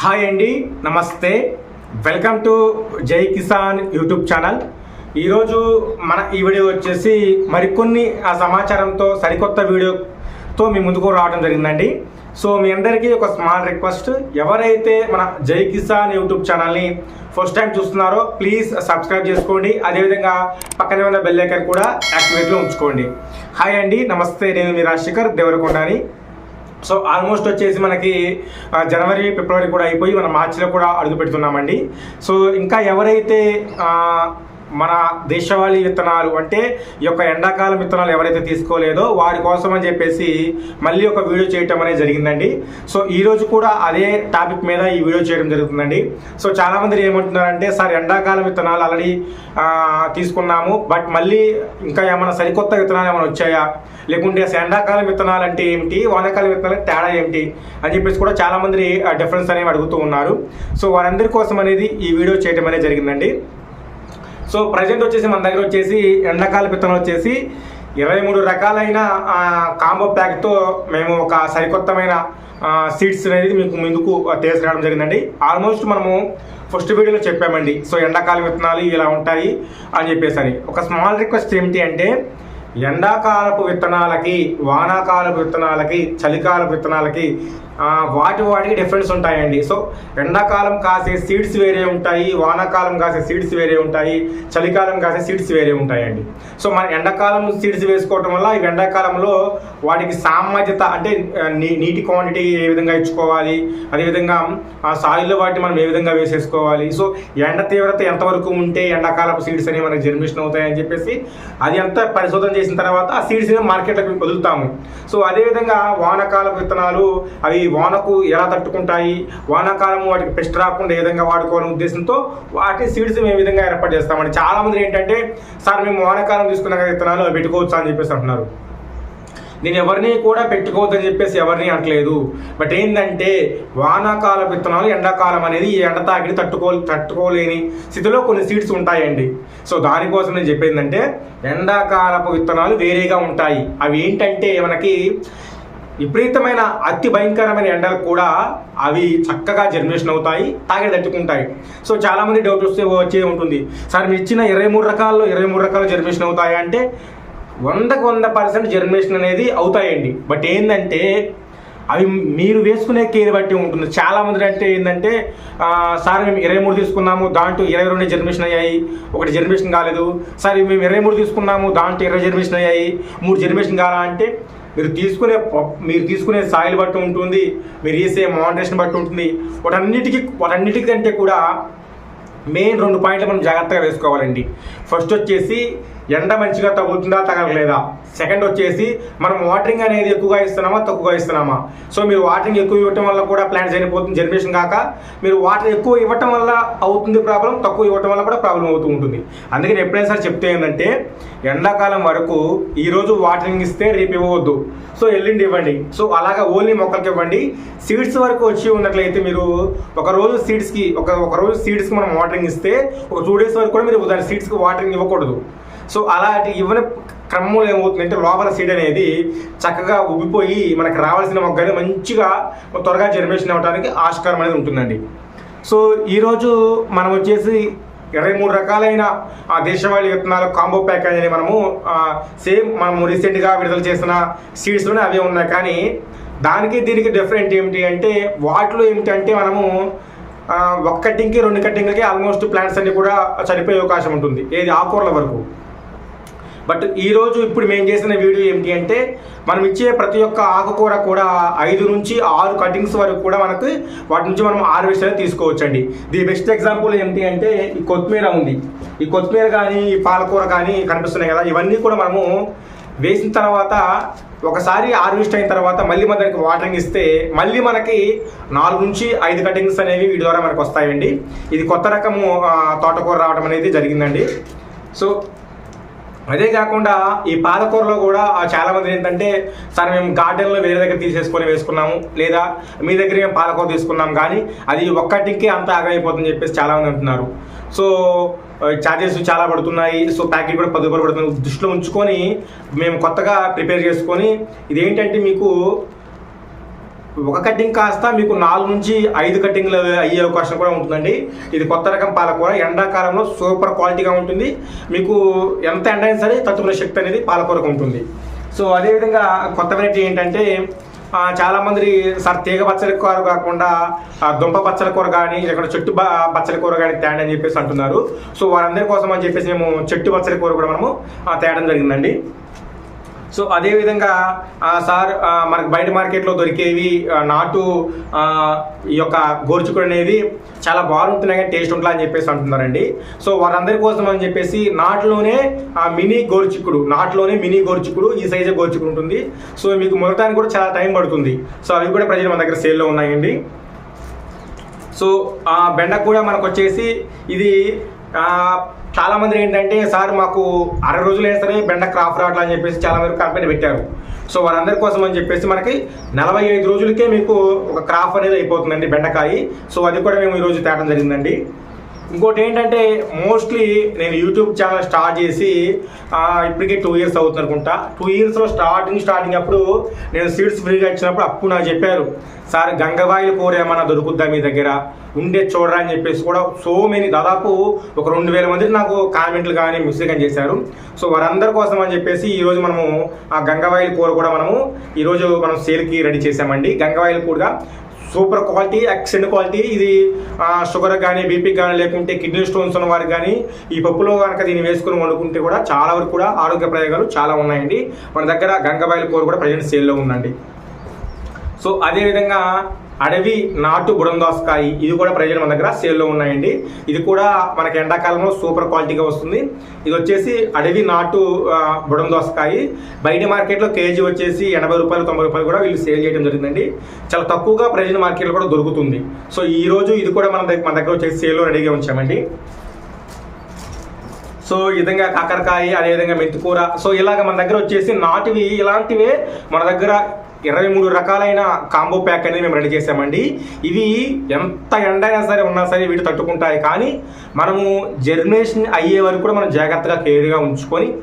Hi అండి నమస్తే. Welcome to జై కిసాన్ యూట్యూబ్ ఛానల్. ఈరోజు మన ఈ వీడియో వచ్చేసి మరికొన్ని ఆ సమాచారంతో సరికొత్త వీడియోతో మీ ముందుకు రావడం జరిగిందండి. సో మీ అందరికీ ఒక స్మాల్ రిక్వెస్ట్. ఎవరైతే మన జై కిసాన్ యూట్యూబ్ ఛానల్ని ఫస్ట్ టైం చూస్తున్నారో ప్లీజ్ సబ్స్క్రైబ్ చేసుకోండి. అదేవిధంగా పక్కనే ఉన్న బెల్ కూడా యాక్టివేట్లో ఉంచుకోండి. హాయ్ అండి నమస్తే. నేను మీ రాజశేఖర్ దేవరకొండని. సో ఆల్మోస్ట్ వచ్చేసి మనకి జనవరి ఫిబ్రవరి కూడా అయిపోయి మనం మార్చిలో కూడా అడుగు పెడుతున్నామండి సో ఇంకా ఎవరైతే మన దేశవాళీ విత్తనాలు అంటే ఈ యొక్క ఎండాకాలం విత్తనాలు ఎవరైతే తీసుకోలేదో వారి కోసం అని చెప్పేసి మళ్ళీ ఒక వీడియో చేయటం అనేది జరిగిందండి. సో ఈరోజు కూడా అదే టాపిక్ మీద ఈ వీడియో చేయడం జరుగుతుందండి. సో చాలామంది ఏమంటున్నారంటే సార్ ఎండాకాలం విత్తనాలు ఆల్రెడీ తీసుకున్నాము బట్ మళ్ళీ ఇంకా ఏమైనా సరికొత్త విత్తనాలు ఏమైనా వచ్చాయా? లేకుంటే ఎండాకాలం విత్తనాలు అంటే ఏమిటి? వానాకాలం విత్తనాలు తేడా ఏమిటి? అని చెప్పేసి కూడా చాలామంది డిఫరెన్స్ అనేవి అడుగుతూ ఉన్నారు. సో వారందరి కోసం అనేది ఈ వీడియో చేయడం అనేది జరిగిందండి. సో ప్రజెంట్ వచ్చేసి మన దగ్గర వచ్చేసి ఎండాకాల విత్తనాలు వచ్చేసి ఇరవై మూడు రకాలైన కాంబో ప్యాక్తో మేము ఒక సరికొత్తమైన సీడ్స్ అనేది మీకు ముందుకు తీసుకురావడం జరిగిందండి. ఆల్మోస్ట్ మనము ఫస్ట్ వీడియోలో చెప్పామండి. సో ఎండాకాలం విత్తనాలు ఇలా ఉంటాయి అని చెప్పేసి అని. ఒక స్మాల్ రిక్వెస్ట్ ఏమిటి అంటే ఎండాకాలపు విత్తనాలకి వానాకాలపు విత్తనాలకి చలికాలపు విత్తనాలకి వాటి వాటికి డిఫరెన్స్ ఉంటాయండి. సో ఎండాకాలం కాసే సీడ్స్ వేరే ఉంటాయి వానాకాలం కాసే సీడ్స్ వేరే ఉంటాయి చలికాలం కాసే సీడ్స్ వేరే ఉంటాయండి. సో మన ఎండాకాలం సీడ్స్ వేసుకోవటం వల్ల ఈ ఎండాకాలంలో వాటికి సామర్థ్యత అంటే నీ నీటి క్వాంటిటీ ఏ విధంగా ఇచ్చుకోవాలి అదేవిధంగా ఆ సాయిల్లో వాటిని మనం ఏ విధంగా వేసేసుకోవాలి. సో ఎండ తీవ్రత ఎంతవరకు ఉంటే ఎండాకాలపు సీడ్స్ అనేవి మనకి జర్మినేషన్ అవుతాయని చెప్పేసి అది అంతా పరిశోధన చేసిన తర్వాత ఆ సీడ్స్ని మార్కెట్లోకి వదులుతాము. సో అదేవిధంగా వానకాలపు విత్తనాలు అవి వానకు ఎలా తట్టుకుంటాయి? వానాకాలం వాటికి పెస్ట్ రాకుండా ఏ విధంగా వాడుకోవాలనే ఉద్దేశంతో వాటి సీడ్స్ మేము ఏ విధంగా ఏర్పాటు చేస్తామండి. చాలా మంది ఏంటంటే సార్ మేము వానాకాలం తీసుకున్న విత్తనాలు అవి పెట్టుకోవచ్చా? అని చెప్పేసి అంటున్నారు. నేను ఎవరిని కూడా పెట్టుకోవద్దని చెప్పేసి ఎవరిని అనట్లేదు. బట్ ఏంటంటే వానాకాల విత్తనాలు ఎండాకాలం అనేది ఈ ఎండ తాకిడి తట్టుకో తట్టుకోలేని స్థితిలో కొన్ని సీడ్స్ ఉంటాయండి. సో దానికోసం నేను చెప్పేది ఎండాకాలపు విత్తనాలు వేరేగా ఉంటాయి. అవి ఏంటంటే మనకి విపరీతమైన అతి భయంకరమైన ఎండలు కూడా అవి చక్కగా జర్మినేషన్ అవుతాయి తాగే తట్టుకుంటాయి. సో చాలామంది డౌట్ వస్తే వచ్చే ఉంటుంది. సార్ మీరు ఇచ్చిన ఇరవై మూడు రకాల్లో ఇరవై మూడు రకాలు జర్మినేషన్ అవుతాయి అంటే వందకు వంద పర్సెంట్ జర్మినేషన్ అనేది అవుతాయండి. బట్ ఏంటంటే అవి మీరు వేసుకునే కేర్ బట్టి ఉంటుంది. చాలామంది అంటే ఏంటంటే సార్ మేము ఇరవై మూడు తీసుకున్నాము దాంట్లో ఇరవై రెండు జర్మినేషన్ అయ్యాయి ఒకటి జర్మినేషన్ కాలేదు. సార్ మేము ఇరవై మూడు తీసుకున్నాము దాంట్లో ఇరవై జర్మినేషన్ అయ్యాయి మూడు జర్మినేషన్ కాలా అంటే మీరు తీసుకునే మీరు తీసుకునే సాయిల్ బట్టి ఉంటుంది మీరు వేసే మోడరేషన్ బట్టి ఉంటుంది. వాటన్నిటికీ వాటన్నిటికంటే కూడా మెయిన్ రెండు పాయింట్లు మనం జాగ్రత్తగా వేసుకోవాలండి. ఫస్ట్ వచ్చేసి ఎండ మంచిగా తగులుతుందా తగలలేదా? సెకండ్ వచ్చేసి మనం వాటరింగ్ అనేది ఎక్కువగా ఇస్తున్నామా తక్కువగా ఇస్తున్నామా? సో మీరు వాటరింగ్ ఎక్కువ ఇవ్వటం వల్ల కూడా ప్లాంట్ చనిపోతుంది జనరేషన్ కాక మీరు వాటర్ ఎక్కువ ఇవ్వటం వల్ల అవుతుంది ప్రాబ్లం తక్కువ ఇవ్వటం వల్ల కూడా ప్రాబ్లం అవుతూ ఉంటుంది. అందుకని ఎప్పుడైనా సరే చెప్తే ఏంటంటే ఎండాకాలం వరకు ఈరోజు వాటరింగ్ ఇస్తే రేపు ఇవ్వవద్దు. సో ఎల్లుండి ఇవ్వండి. సో అలాగా ఓన్లీ మొక్కలకి ఇవ్వండి. సీడ్స్ వరకు వచ్చి ఉన్నట్లయితే మీరు ఒక రోజు సీడ్స్కి ఒక ఒక రోజు సీడ్స్కి మనం వాటరింగ్ ఇస్తే ఒక టూ డేస్ వరకు కూడా మీరు దాని సీడ్స్కి వాటరింగ్ ఇవ్వకూడదు. సో అలాంటి ఇవ్వని క్రమంలో ఏమవుతుందంటే లోపల సీడ్ అనేది చక్కగా ఉబ్బిపోయి మనకి రావాల్సిన మొగ్గని మంచిగా త్వరగా జనరేషన్ అవ్వడానికి ఆస్కారం అనేది ఉంటుందండి. సో ఈరోజు మనం వచ్చేసి ఇరవై మూడు రకాలైన ఆ దేశవాళీ విత్తనాలు కాంబో ప్యాక్ అనేది మనము సేమ్ మనము రీసెంట్గా విడుదల చేసిన సీడ్స్లోనే అవే ఉన్నాయి. కానీ దానికి దీనికి డిఫరెంట్ ఏమిటి అంటే వాటిలో ఏమిటంటే మనము ఆ, ఒక్క కట్టింగ్కి రెండు కట్టింగ్లకి ఆల్మోస్ట్ ప్లాంట్స్ అన్ని కూడా చనిపోయే అవకాశం ఉంటుంది. ఏది ఆకూరల వరకు. బట్ ఈరోజు ఇప్పుడు మేము చేసిన వీడియో ఏంటి అంటే మనం ఇచ్చే ప్రతి ఒక్క ఆకుకూర కూడా ఐదు నుంచి ఆరు కటింగ్స్ వరకు కూడా మనకు వాటి నుంచి మనం హార్వెస్ట్ అనేది తీసుకోవచ్చండి. ది బెస్ట్ ఎగ్జాంపుల్ ఏంటి అంటే ఈ కొత్తిమీర ఉంది. ఈ కొత్తిమీర కానీ ఈ పాలకూర కానీ కనిపిస్తున్నాయి కదా ఇవన్నీ కూడా మనము వేసిన తర్వాత ఒకసారి హార్వెస్ట్ అయిన తర్వాత మళ్ళీ మన దానికి వాటరింగ్ ఇస్తే మళ్ళీ మనకి నాలుగు నుంచి ఐదు కటింగ్స్ అనేవి వీటి ద్వారా మనకు వస్తాయండి. ఇది కొత్త రకము తోటకూర రావడం అనేది జరిగిందండి. సో అదే కాకుండా ఈ పాలకూరలో కూడా చాలా మంది ఏంటంటే సార్ మేము గార్డెన్లో వేరే దగ్గర తీసేసుకొని వేసుకున్నాము లేదా మీ దగ్గర మేము పాలకూర తీసుకున్నాం కానీ అది ఒక్కటికి అంత ఆగమైపోతుందని చెప్పేసి చాలా మంది అంటున్నారు. సో ఛార్జెస్ చాలా పడుతున్నాయి సో ప్యాకెట్ కూడా పది రూపాయలు పడుతుంది. దృష్టిలో ఉంచుకొని మేము కొత్తగా ప్రిపేర్ చేసుకొని ఇదేంటంటే మీకు ఒక కటింగ్ కాస్త మీకు నాలుగు నుంచి ఐదు కటింగ్లు అయ్యే అవకాశం కూడా ఉంటుందండి. ఇది కొత్త రకం పాలకూర. ఎండాకాలంలో సూపర్ క్వాలిటీగా ఉంటుంది. మీకు ఎంత ఎండ అయినా సరే తట్టుకునే శక్తి అనేది పాలకూరకు ఉంటుంది. సో అదేవిధంగా కొత్త వెరైటీ ఏంటంటే చాలామంది సార్ తీగ పచ్చడి కూర కాకుండా దుంప పచ్చడి కూర కానీ లేకుంటే చెట్టు పచ్చడి కూర కానీ తేండి అని చెప్పేసి అంటున్నారు. సో వారందరి కోసం అని చెప్పేసి మేము చెట్టు పచ్చడి కూర కూడా మనము తేడం జరిగిందండి. సో అదేవిధంగా సార్ మనకు బయట మార్కెట్లో దొరికేవి నాటు ఈ యొక్క గోర్చుకుడు అనేది చాలా బాగుంటున్నాయి కానీ టేస్ట్ ఉంటుందా అని చెప్పేసి అంటున్నారండి. సో వారందరి కోసం అని చెప్పేసి నాటులోనే ఆ మినీ గోర్చుకుడు నాటులోనే మినీ గోర్చుకుడు ఈ సైజే గోర్చుకుడు ఉంటుంది. సో మీకు మొదటానికి కూడా చాలా టైం పడుతుంది. సో అవి కూడా ప్రజలు మన దగ్గర సేల్లో ఉన్నాయండి. సో ఆ బెండ కూడా మనకు వచ్చేసి ఇది చాలా మంది ఏంటంటే సార్ మాకు అరవై రోజులు వేస్తేనే బెండ క్రాఫ్ట్ రావట్లే అని చెప్పేసి చాలా వరకు కంపెనీ పెట్టారు. సో వారందరి కోసం అని చెప్పేసి మనకి నలభై ఐదు రోజులకే మీకు ఒక క్రాఫ్ అనేది అయిపోతుందండి బెండకాయ. సో అది కూడా మేము ఈరోజు తేటం జరిగిందండి. ఇంకోటి ఏంటంటే మోస్ట్లీ నేను యూట్యూబ్ ఛానల్ స్టార్ట్ చేసి ఆ, ఇప్పటికే టూ ఇయర్స్ అవుతుంది అనుకుంటా. టూ ఇయర్స్లో స్టార్టింగ్ స్టార్టింగ్ అప్పుడు నేను సీడ్స్ ఫ్రీగా ఇచ్చినప్పుడు అప్పుడు నాకు చెప్పారు సార్ గంగవాయిలు కూర ఏమైనా దొరుకుద్దా మీ దగ్గర? ఉండే చూడరా అని చెప్పేసి కూడా సో మెనీ దాదాపు ఒక రెండు వేల మంది నాకు కామెంట్లు కానీ మెసేజ్ కానీ చేశారు. సో వారందరి కోసం అని చెప్పేసి ఈరోజు మనము ఆ గంగవాయిల కూర కూడా మనము ఈరోజు మనం సేల్కి రెడీ చేసామండి గంగవాయిల కూరగా సూపర్ క్వాలిటీ ఎక్సెంట్ క్వాలిటీ. ఇది షుగర్ కానీ బీపీ కానీ లేకుంటే కిడ్నీ స్టోన్స్ ఉన్న వారికి కానీ ఈ పప్పులో కనుక దీన్ని వేసుకుని వండుకుంటే కూడా చాలా వరకు కూడా ఆరోగ్య ప్రయోగాలు చాలా ఉన్నాయండి. మన దగ్గర గంగబాయిల కూర కూడా ప్రజెంట్ సేల్లో ఉందండి. సో అదేవిధంగా అడవి నాటు బుడందోసకాయ ఇది కూడా ప్రజలు మన దగ్గర సేల్లో ఉన్నాయండి. ఇది కూడా మనకి ఎండాకాలంలో సూపర్ క్వాలిటీగా వస్తుంది. ఇది వచ్చేసి అడవి నాటు ఆ, బుడందోసకాయ. బయట మార్కెట్లో కేజీ వచ్చేసి ఎనభై రూపాయలు తొంభై రూపాయలు కూడా వీళ్ళు సేల్ చేయడం జరిగిందండి. చాలా తక్కువగా ప్రజెంట్ మార్కెట్లో కూడా దొరుకుతుంది. సో ఈ రోజు ఇది కూడా మన దగ్గర మన దగ్గర వచ్చేసి సేల్లో రెడీగా ఉంచామండి. సో ఈ విధంగా కాకరకాయ అదేవిధంగా మెంతికూర. సో ఇలాగ మన దగ్గర వచ్చేసి నాటివి ఇలాంటివే మన దగ్గర ఇరవై మూడు రకాలైన కాంబో ప్యాక్ అనేది మేము రెడీ చేసామండి ఇవి ఎంత ఎండ అయినా సరే ఉన్నా సరే వీటి తట్టుకుంటాయి. కానీ మనము జర్మినేషన్ అయ్యే వరకు కూడా మనం జాగ్రత్తగా కేర్గా ఉంచుకొని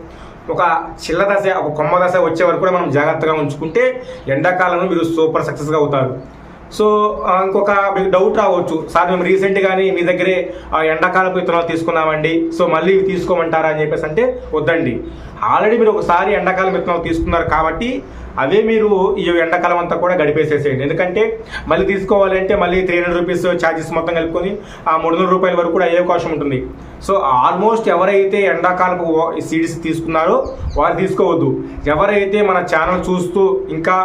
ఒక చిల్ల దశ ఒక కొమ్మ దశ వచ్చే వరకు కూడా మనం జాగ్రత్తగా ఉంచుకుంటే ఎండాకాలంలో మీరు సూపర్ సక్సెస్గా అవుతారు. సో ఇంకొక మీకు డౌట్ రావచ్చు. సార్ మేము రీసెంట్ మీ దగ్గరే ఆ, ఎండాకాలపు విత్తనాలు తీసుకున్నామండి. సో మళ్ళీ ఇవి తీసుకోమంటారా అని చెప్పేసి అంటే వద్దండి. ఆల్రెడీ మీరు ఒకసారి ఎండాకాలం విత్తనాలు తీసుకున్నారు కాబట్టి అవే మీరు ఈ ఎండాకాలం అంతా కూడా గడిపేసేసేయండి. ఎందుకంటే మళ్ళీ తీసుకోవాలంటే మళ్ళీ త్రీ హండ్రెడ్ రూపీస్ ఛార్జెస్ మొత్తం కలుపుకొని ఆ మూడు వందల రూపాయల వరకు కూడా అయ్యే అవకాశం ఉంటుంది. సో ఆల్మోస్ట్ ఎవరైతే ఎండాకాలపు సీడ్స్ తీసుకున్నారో వారు తీసుకోవద్దు. ఎవరైతే మన ఛానల్ చూస్తూ ఇంకా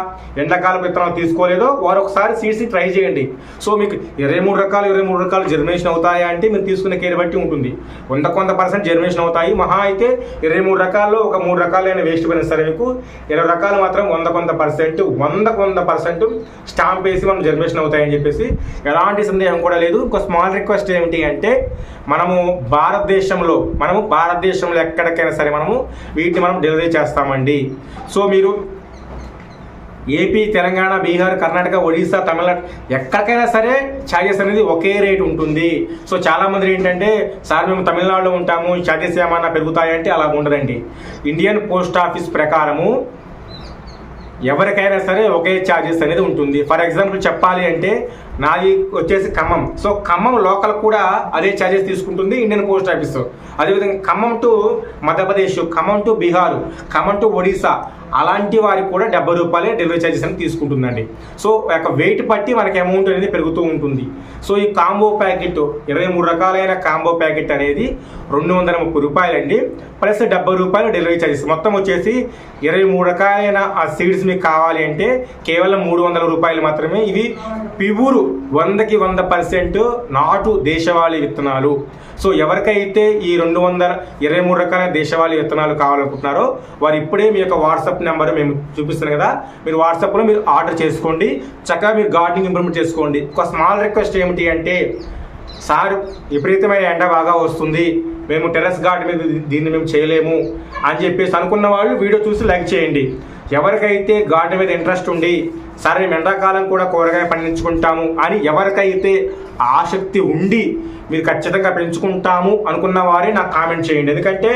ఎండాకాలపు విత్తనాలు తీసుకోలేదో వారు ఒకసారి సీడ్స్ని ట్రై చేయండి. సో మీకు ఇరవై మూడు రకాలు ఇరవై మూడు రకాలు జర్మినేషన్ అవుతాయా అంటే మీరు తీసుకునే కేర్ బట్టి ఉంటుంది. వంద కొంత పర్సెంట్ జర్మినేషన్ అవుతాయి. మహా అయితే ఇరవై మూడు రకాల్లో ఒక మూడు రకాలైన వేస్ట్ పోయిన సరే మీకు ఇరవై రకాలు మాత్రం వంద కొంత పర్సెంట్ వంద కొంత పర్సెంట్ స్టాంప్ వేసి మనం జర్మినేషన్ అవుతాయని చెప్పేసి ఎలాంటి సందేహం కూడా లేదు. ఒక స్మాల్ రిక్వెస్ట్ ఏమిటి అంటే మనము భారతదేశంలో మనము భారతదేశంలో ఎక్కడికైనా సరే మనము వీటిని మనం డెలివరీ చేస్తామండి. సో మీరు ఏపీ తెలంగాణ బీహార్ కర్ణాటక ఒడిశా తమిళనాడు ఎక్కడికైనా సరే ఛార్జెస్ అనేది ఒకే రేట్ ఉంటుంది. సో చాలామంది ఏంటంటే సార్ మేము తమిళనాడులో ఉంటాము ఛార్జెస్ ఏమైనా పెరుగుతాయంటే అలా ఉండదండి. ఇండియన్ పోస్ట్ ఆఫీస్ ప్రకారము ఎవరికైనా సరే ఒకే ఛార్జెస్ అనేది ఉంటుంది. ఫర్ ఎగ్జాంపుల్ చెప్పాలి అంటే నాది వచ్చేసి ఖమ్మం. సో ఖమ్మం లోకల్ కూడా అదే ఛార్జెస్ తీసుకుంటుంది ఇండియన్ పోస్ట్ ఆఫీస్. అదేవిధంగా Khammam to Madhya Pradesh Khammam to Bihar Khammam to Odisha అలాంటి వారికి కూడా డెబ్బై రూపాయలే డెలివరీ ఛార్జెస్ అని తీసుకుంటుందండి. సో యొక్క వెయిట్ బట్టి మనకి అమౌంట్ అనేది పెరుగుతూ ఉంటుంది. సో ఈ కాంబో ప్యాకెట్ ఇరవై మూడు రకాలైన కాంబో ప్యాకెట్ అనేది రెండు వందల ముప్పై రూపాయలండి. ప్లస్ డెబ్బై రూపాయలు డెలివరీ ఛార్జెస్ మొత్తం వచ్చేసి ఇరవై మూడు రకాలైన ఆ సీడ్స్ మీకు కావాలి అంటే కేవలం మూడు వందల రూపాయలు మాత్రమే. ఇవి పివురు వందకి వంద పర్సెంట్ నాటు దేశవాళీ విత్తనాలు. సో ఎవరికైతే ఈ రెండు వందల ఇరవై మూడు రకాల దేశవాళీ విత్తనాలు కావాలనుకుంటున్నారో వారు ఇప్పుడే మీ యొక్క వాట్సాప్ నెంబర్ మేము చూపిస్తున్నాం కదా మీరు వాట్సాప్లో మీరు ఆర్డర్ చేసుకోండి. చక్కగా మీరు గార్డెనింగ్ ఇంప్రూవ్మెంట్ చేసుకోండి. ఒక స్మాల్ రిక్వెస్ట్ ఏమిటి అంటే సార్ విపరీతమైన ఎండ బాగా వస్తుంది. మేము టెర్రస్ గార్డెన్ మీద దీన్ని మేము చేయలేము అని చెప్పేసి అనుకున్న వాళ్ళు వీడియో చూసి లైక్ చేయండి. ఎవరికైతే గార్డెన్ మీద ఇంట్రెస్ట్ ఉండి సరే మేము ఎండాకాలం కూడా కూరగాయ పండించుకుంటాము అని ఎవరికైతే ఆసక్తి ఉండి మీరు ఖచ్చితంగా పెంచుకుంటాము అనుకున్న వారే నాకు కామెంట్ చేయండి. ఎందుకంటే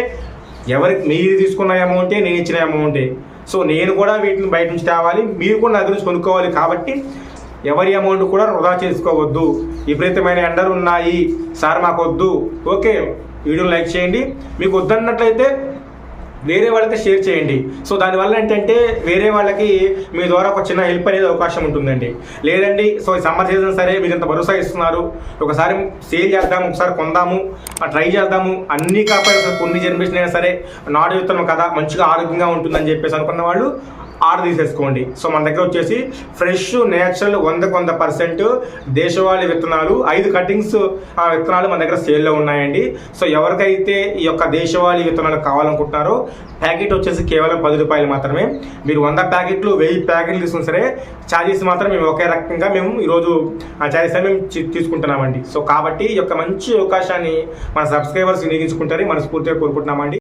ఎవరికి మీరు తీసుకున్న అమౌంటే నేను ఇచ్చిన అమౌంటే. సో నేను కూడా వీటిని బయట నుంచి తేవాలి మీరు కూడా నా గురించి కొనుక్కోవాలి కాబట్టి ఎవరి అమౌంట్ కూడా వృధా చేసుకోవద్దు. విపరీతమైన ఎండలు ఉన్నాయి సార్ మాకు వద్దు ఓకే వీడియోని లైక్ చేయండి. మీకు వద్దన్నట్లయితే వేరే వాళ్ళకి షేర్ చేయండి. సో దానివల్ల ఏంటంటే వేరే వాళ్ళకి మీ ద్వారా ఒక చిన్న హెల్ప్ అనేది అవకాశం ఉంటుందండి. లేదండి సో ఈ సమ్మర్ సీజన్ సరే మీరు ఇంత భరోసా ఇస్తున్నారు. ఒకసారి సేల్ చేద్దాము ఒకసారి కొందాము ట్రై చేద్దాము. అన్నీ కాపాడు కొన్ని జనరేషన్ అయినా సరే నాడు విత్తనం కదా మంచిగా ఆరోగ్యంగా ఉంటుందని చెప్పేసి అనుకున్న వాళ్ళు ఆర్డర్ తీసేసుకోండి. సో మన దగ్గర వచ్చేసి ఫ్రెష్ నేచురల్ వందకు వంద పర్సెంట్ దేశవాళీ విత్తనాలు ఐదు కటింగ్స్ ఆ విత్తనాలు మన దగ్గర సేల్లో ఉన్నాయండి. సో ఎవరికైతే ఈ యొక్క దేశవాళీ విత్తనాలు కావాలనుకుంటున్నారో ప్యాకెట్ వచ్చేసి కేవలం పది రూపాయలు మాత్రమే. మీరు వంద ప్యాకెట్లు వెయ్యి ప్యాకెట్లు తీసుకున్న సరే ఛార్జెస్ మాత్రం మేము ఒకే రకంగా మేము ఈరోజు ఆ ఛార్జెస్ మేము తీసుకుంటున్నామండి. సో కాబట్టి ఈ యొక్క మంచి అవకాశాన్ని మన సబ్స్క్రైబర్స్ వినియోగించుకుంటారని మనస్ఫూర్తిగా కోరుకుంటున్నామండి.